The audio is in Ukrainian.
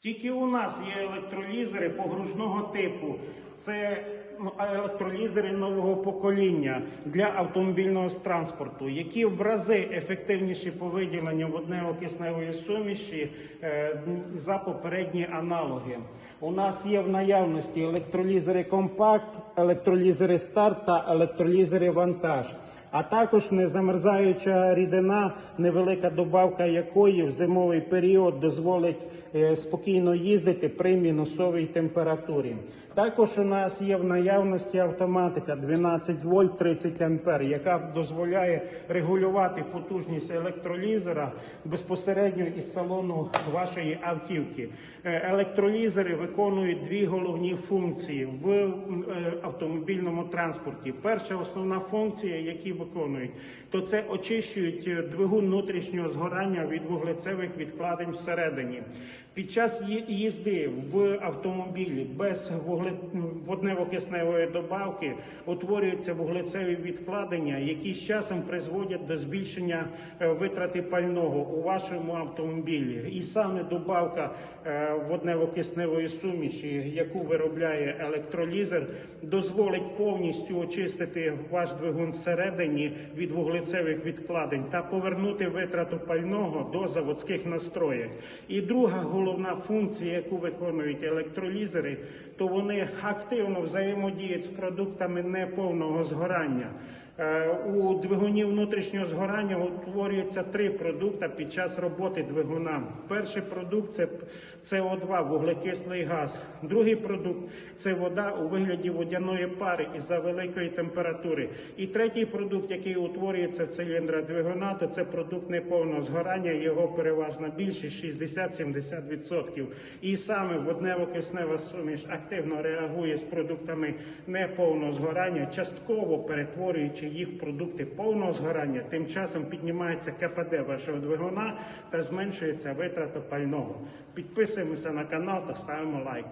Тільки у нас є електролізери погружного типу. Це ну, електролізери нового покоління для автомобільного транспорту, які в рази ефективніші по виділенню воднево-кисневої суміші е, за попередні аналоги. У нас є в наявності електролізери компакт, електролізери старт та електролізери вантаж. А також незамерзаюча рідина, невелика добавка якої в зимовий період дозволить спокійно їздити при мінусовій температурі. Також у нас є в наявності автоматика 12 вольт 30 ампер, яка дозволяє регулювати потужність електролізера безпосередньо із салону вашої автівки. Е, Електролізери виконують дві головні функції в е, автомобільному транспорті. Перша основна функція, які виконують, то це очищують е, двигун внутрішнього згорання від вуглецевих відкладень всередині. Під час їзди в автомобілі без воднево-кисневої добавки утворюються вуглецеві відкладення, які з часом призводять до збільшення е, витрати пального у вашому автомобілі. І саме добавка е, воднево-кисневої суміші, яку виробляє електролізер, дозволить повністю очистити ваш двигун всередині від вуглецевих відкладень та повернути витрату пального до заводських настроєк. І друга головна функція, яку виконують електролізери, то вони активно взаємодіють з продуктами неповного згорання. Е, У двигуні внутрішнього згорання утворюється три продукти під час роботи двигуна. Перший продукт це СО2, вуглекислий газ. Другий продукт це вода у вигляді водяної пари із-за великої температури. І третій продукт, який утворюється в циліндрах двигуна, то це продукт неповного згорання. Його переважна більшість 60-70%. І саме воднево-киснева суміш активно реагує з продуктами неповного згорання, частково перетворюючи їх продукти повного згорання. Тим часом піднімається КПД вашого двигуна та зменшується витрата пального. Підписуємося на канал та ставимо лайк.